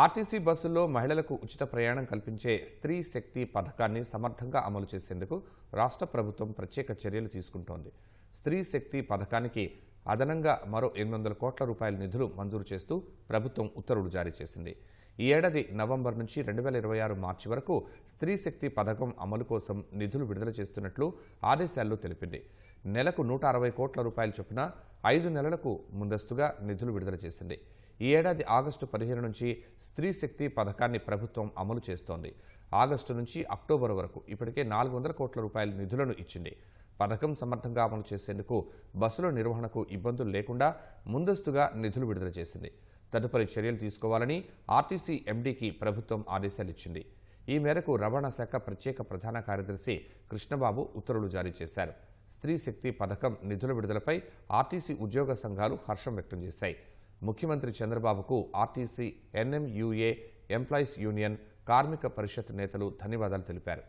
RTC బస్సుల్లో మహిళలకు ఉచిత ప్రయాణం కల్పించే స్త్రీ శక్తి పథకాన్ని సమర్థంగా అమలు చేసేందుకు రాష్ట్ర ప్రభుత్వం ప్రత్యేక చర్యలు తీసుకుంటోంది. స్త్రీ శక్తి పథకానికి అదనంగా మరో ఎనిమిది వందల కోట్ల రూపాయల నిధులు మంజూరు చేస్తూ ప్రభుత్వం ఉత్తర్వులు జారీ చేసింది. ఈ ఏడాది నవంబర్ నుంచి రెండు వేల ఇరవై ఆరు మార్చి వరకు స్త్రీ శక్తి పథకం అమలు కోసం నిధులు విడుదల చేస్తున్నట్లు ఆదేశాల్లో తెలిపింది. నెలకు నూట అరవై కోట్ల రూపాయల చొప్పున ఐదు నెలలకు ముందస్తుగా నిధులు విడుదల చేసింది. ఈ ఏడాది ఆగస్టు పదిహేను నుంచి స్త్రీ శక్తి పథకాన్ని ప్రభుత్వం అమలు చేస్తోంది. ఆగస్టు నుంచి అక్టోబర్ వరకు ఇప్పటికే నాలుగు వందల కోట్ల రూపాయల నిధులను ఇచ్చింది. పథకం సమర్థంగా అమలు చేసేందుకు బస్సుల నిర్వహణకు ఇబ్బందులు లేకుండా ముందస్తుగా నిధులు విడుదల చేసింది. తదుపరి చర్యలు తీసుకోవాలని ఆర్టీసీ ఎండీకి ప్రభుత్వం ఆదేశాలు ఇచ్చింది. ఈ మేరకు రవాణా శాఖ ప్రత్యేక ప్రధాన కార్యదర్శి కృష్ణబాబు ఉత్తర్వులు జారీ చేశారు. స్త్రీ శక్తి పథకం నిధుల విడుదలపై ఆర్టీసీ ఉద్యోగ సంఘాలు హర్షం వ్యక్తం చేశాయి. ముఖ్యమంత్రి చంద్రబాబుకు ఆర్టీసీ ఎన్ఎంయూఏ ఎంప్లాయీస్ యూనియన్ కార్మిక పరిషత్ నేతలు ధన్యవాదాలు తెలిపారు.